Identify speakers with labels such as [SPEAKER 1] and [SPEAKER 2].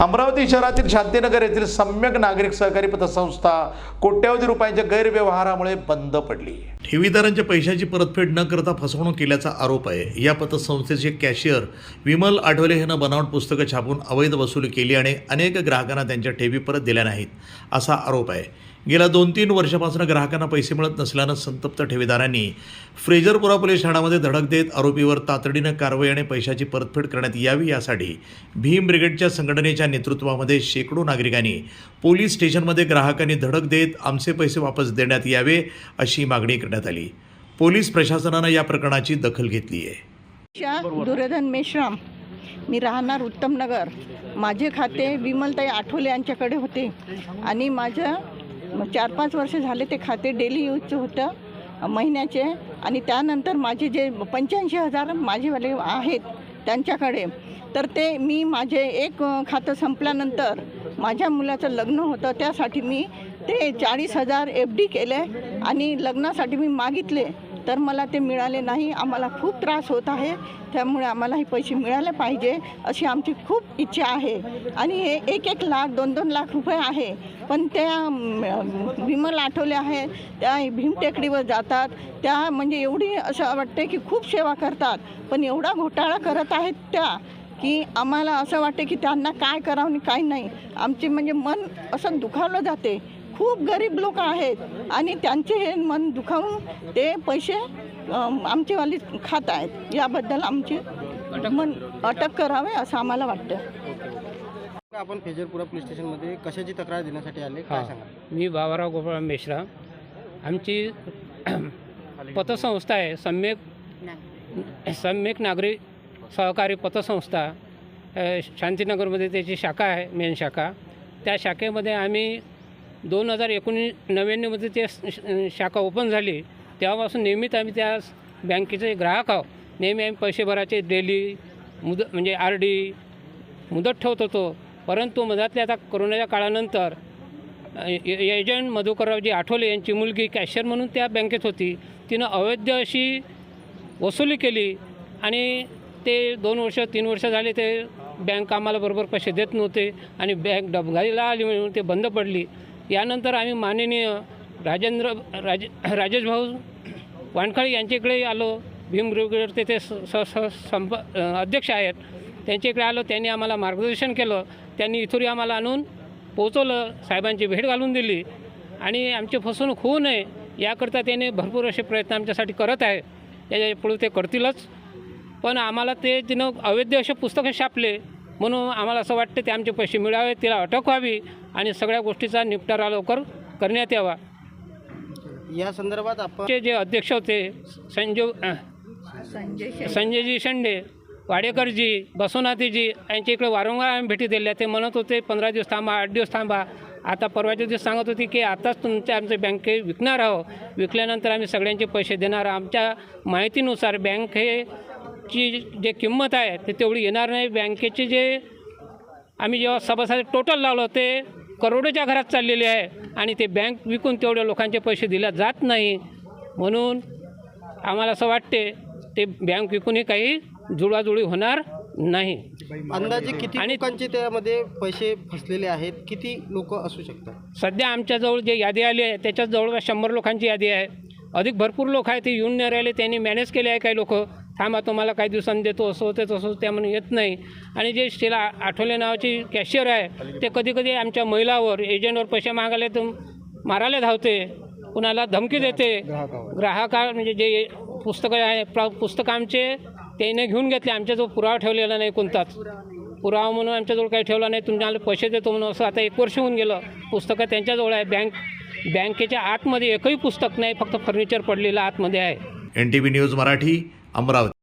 [SPEAKER 1] अमरावती शहरातील शांतीनगर येथील सम्यक नागरिक सहकारी पतसंस्था कोट्यवधी रुपयांच्या गैरव्यवहारामुळे बंद पडली. ठेवीदारांच्या पैशाची परतफेड न करता फसवणूक केल्याचा आरोप आहे. या पतसंस्थेचे कॅशियर विमल आठवले यानं बनावट पुस्तकं छापून अवैध वसुली केली आणि अनेक ग्राहकांना त्यांच्या ठेवी परत दिल्या नाहीत असा आरोप आहे. गेल्या दोन तीन वर्षापासून ग्राहकांना पैसे मिळत नसल्यानं संतप्त ठेवीदारांनी फ्रेजरपुरा पोलीस ठाण्यामध्ये धडक देत आरोपीवर तातडीनं कारवाई आणि पैशाची परतफेड करण्यात यावी यासाठी भीम ब्रिगेडच्या संघटनेच्या नेतृत्वामध्ये शेकडो नागरिकांनी पोलीस स्टेशनमध्ये ग्राहकांनी धडक देत आमचे पैसे वापस देण्यात यावे अशी मागणी करण्यात आली. पोलीस प्रशासनानं या प्रकरणाची दखल घेतली आहे.
[SPEAKER 2] दुर्योधन मेश्राम मी राहणार उत्तमनगर माझे खाते विमलताई आठवले यांच्याकडे होते आणि माझं चार पाच वर्ष झाले ते खाते. डेली यूजचं होतं महिन्याचे. आणि त्यानंतर माझे जे पंच्याऐंशी हजार माझेवाले आहेत त्यांच्याकडे. तर ते मी माझे एक खातं संपल्यानंतर माझ्या मुलाचं लग्न होतं. त्यासाठी मी ते चाळीस हजार एफ डी केले आणि लग्नासाठी मी मागितले. तर मला ते मिळाले नाही. आम्हाला खूप त्रास होत आहे. त्यामुळे आम्हाला हे पैसे मिळाले पाहिजे अशी आमची खूप इच्छा आहे. आणि हे एक एक लाख दोन दोन लाख रुपये आहे. पण त्या अं, विमल आठवले आहे. त्या भीमटेकडीवर जातात. त्या म्हणजे एवढी असं वाटते की खूप सेवा करतात. पण एवढा घोटाळा करत आहेत त्या की आम्हाला असं वाटते की त्यांना काय करावं आणि काय नाही. आमचे म्हणजे मन असं दुखावलं जाते. खूप गरीब लोक आहेत आणि त्यांचे हे मन दुखावून ते पैसे आमचेवाली खात आहेत. याबद्दल आमची मन अटक करावे असं आम्हाला वाटतं.
[SPEAKER 3] आपण फेजरपुरा पोलीस स्टेशनमध्ये कशाची तक्रार देण्यासाठी आले? काय
[SPEAKER 4] हां.
[SPEAKER 3] सांगा
[SPEAKER 4] मी बाबाराव गोपाळ मेश्राम. आमची पतसंस्था आहे. सम्यक सम्यक नागरी सहकारी पतसंस्था शांतीनगरमध्ये त्याची शाखा आहे मेन शाखा. त्या शाखेमध्ये आम्ही दोन हजार एकोणीस नव्याण्णवमध्ये ते श- शाखा ओपन झाली. तेव्हापासून नेहमीच आम्ही त्या बँकेचे ग्राहक आहोत. नेहमी आम्ही पैसे भरायचे डेली मुद म्हणजे आर डी मुदत ठेवत होतो. परंतु मधातल्या आता कोरोनाच्या काळानंतर ए- एजंट मधुकररावजी आठवले यांची मुलगी कॅशियर म्हणून त्या बँकेत होती. तिनं अवैध अशी वसुली केली आणि ते दोन वर्ष तीन वर्ष झाले ते बँक आम्हाला बरोबर पैसे देत नव्हते आणि बँक डबघाईला आली म्हणून ते बंद पडली. यानंतर आम्ही माननीय राजेंद्र राज राजेश भाऊ वानखळे यांच्याकडे आलो. भीम ब्रिगेडचे तेथे स स स- संप अध्यक्ष आहेत. त्यांच्याकडे आलो. त्यांनी आम्हाला मार्गदर्शन केलं. त्यांनी इथुरी आम्हाला आणून पोचवलं साहेबांची भेट घालून दिली. आणि आमची फसवणूक होऊ नये याकरता त्याने भरपूर असे प्रयत्न आमच्यासाठी करत आहे. त्याच्या पुढे ते करतीलच. पण आम्हाला ते तिनं अवैध असे पुस्तकं छापले. म्हणून आम्हाला असं वाटतं ते आमचे पैसे मिळावे तिला अटक व्हावी. आणि सगळ्या गोष्टीचा निपटारा लवकर करण्यात यावा.
[SPEAKER 3] या संदर्भात आपण
[SPEAKER 4] जे अध्यक्ष होते संजीव संजयजी शेंडे वाडेकरजी बसवनाथीजी यांच्या इकडे वारंवार आम्ही भेटी दिल्या. ते म्हणत होते पंधरा दिवस थांबा आठ दिवस थांबा. आता परवाच्या दिवस सांगत होती की आताच तुमच्या आमचे बँके विकणार आहो विकल्यानंतर आम्ही सगळ्यांचे पैसे देणार. आहोत. आमच्या माहितीनुसार बँक हे ची जे किंमत आहे ते तेवढी येणार नाही. बँकेचे जे आम्ही जेव्हा सभासद टोटल लावलं ते करोडोच्या घरात चाललेले आहे आणि ते बँक विकून तेवढ्या लोकांचे पैसे दिल्या जात नाही. म्हणून आम्हाला असं वाटते ते बँक विकूनही काही जुळवाजुळी होणार नाही.
[SPEAKER 3] अंदाजे किती
[SPEAKER 4] आणि-
[SPEAKER 3] लोकांचे त्यामध्ये पैसे फसलेले आहेत? किती लोक असू शकतात?
[SPEAKER 4] सध्या आमच्याजवळ जे यादी आली आहे त्याच्यात जवळपास शंभर लोकांची यादी आहे. अधिक भरपूर लोक आहेत ते येऊन नाही राहिले त्यांनी मॅनेज केले आहे काही लोक. थांबा तुम्हाला काही दिवसांनी देतो असं होते तसं होतं त्यामुळे येत नाही. आणि जे शिला आठवले नावाची कॅशियर आहे ते कधी कधी आमच्या महिलावर एजंटवर पैसे मागायला तर मारायला धावते कुणाला धमकी देते. ग्राहका म्हणजे जे पुस्तकं आहे प्रा पुस्तकं आमचे त्याने घेऊन घेतले. आमच्याजवळ पुरावा ठेवलेला नाही कोणताच. पुरावा म्हणून आमच्याजवळ काही ठेवला नाही. तुम्हाला पैसे देतो म्हणून असं आता एक वर्ष होऊन गेलं. पुस्तकं त्यांच्याजवळ आहे. बँक बँकेच्या आतमध्ये एकही पुस्तक नाही फक्त फर्निचर पडलेलं आतमध्ये आहे.
[SPEAKER 1] N T V news Marathi. Amravati